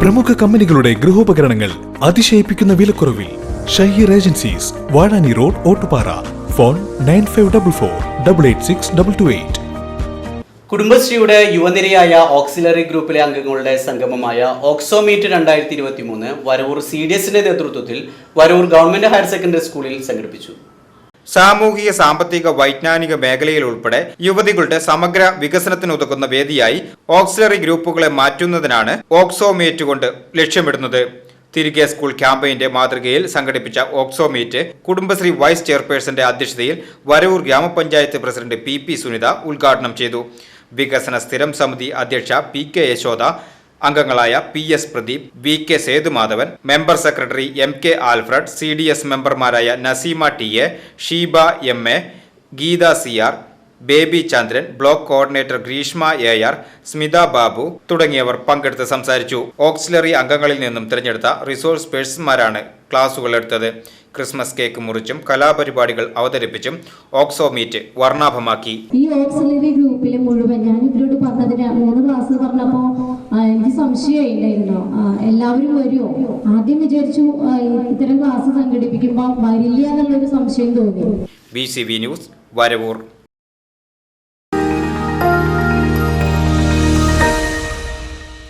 പ്രമുഖ കമ്പനികളുടെ ഗൃഹോപകരണങ്ങൾ അതിശയിപ്പിക്കുന്ന വിലക്കുറവിൽ Shaheer agencies Vazhani road Ottupara. Phone nine five double four double eight six double two eight. കുടുംബശ്രീയുടെ യുവനിരയായ ഓക്സിലറി ഗ്രൂപ്പിലെ അംഗങ്ങളുടെ സംഗമമായ ഓക്സോമീറ്റ് രണ്ടായിരത്തി ഇരുപത്തി മൂന്ന് വരവൂർ സി ഡി എസിന്റെ നേതൃത്വത്തിൽ വരവൂർ ഗവൺമെന്റ് ഹയർ സെക്കൻഡറി സ്കൂളിൽ സംഘടിപ്പിച്ചു. സാമൂഹിക സാമ്പത്തിക വൈജ്ഞാനിക മേഖലയിൽ ഉൾപ്പെടെ യുവതികളുടെ സമഗ്ര വികസനത്തിനുതകുന്ന വേദിയായി ഓക്സിലറി ഗ്രൂപ്പുകളെ മാറ്റുന്നതിനാണ് ഓക്സോമേറ്റ് കൊണ്ട് ലക്ഷ്യമിടുന്നത്. തിരികെ സ്കൂൾ ക്യാമ്പയിന്റെ മാതൃകയിൽ സംഘടിപ്പിച്ച ഓക്സോമീറ്റ് കുടുംബശ്രീ വൈസ് ചെയർപേഴ്സന്റെ അധ്യക്ഷതയിൽ വരവൂർ ഗ്രാമപഞ്ചായത്ത് പ്രസിഡന്റ് പി പി സുനിത ഉദ്ഘാടനം ചെയ്തു. വികസന സ്ഥിരം സമിതി അധ്യക്ഷ പി കെ യശോദ അംഗങ്ങളായ P S Pradeep V K Sethumadhavan member secretary M K Alfred C D S മെമ്പർമാരായ Naseema T A Sheeba M A Geetha C R Baby Chandran block coordinator Grishma A R Smitha Babu തുടങ്ങിയവർ പങ്കെടുത്ത് സംസാരിച്ചു. Auxiliary അംഗങ്ങളിൽ നിന്നും തിരഞ്ഞെടുത്ത resource പേഴ്സൺമാരാണ് ക്ലാസുകൾ എടുത്തത്. Christmas cake മുറിച്ചും കലാപരിപാടികൾ അവതരിപ്പിച്ചും ഓക്സോ മീറ്റ് വർണാഭമാക്കി. ഈ ഓക്സിലറി ഗ്രൂപ്പിലെ മുഴുവൻ ഞാൻ ഇവരോട് പറഞ്ഞതിന് മൂന്ന് ക്ലാസ് പറഞ്ഞപ്പോൾ എനിക്ക് ഇല്ലായിരുന്നോ എല്ലാവരും വരുമോ ആദ്യം വിചാരിച്ചു ഇത്തരം ക്ലാസ് സംഘടിപ്പിക്കുമ്പോൾ വരില്ല എന്നുള്ളൊരു സംശയം തോന്നി. B C B news Varavoor.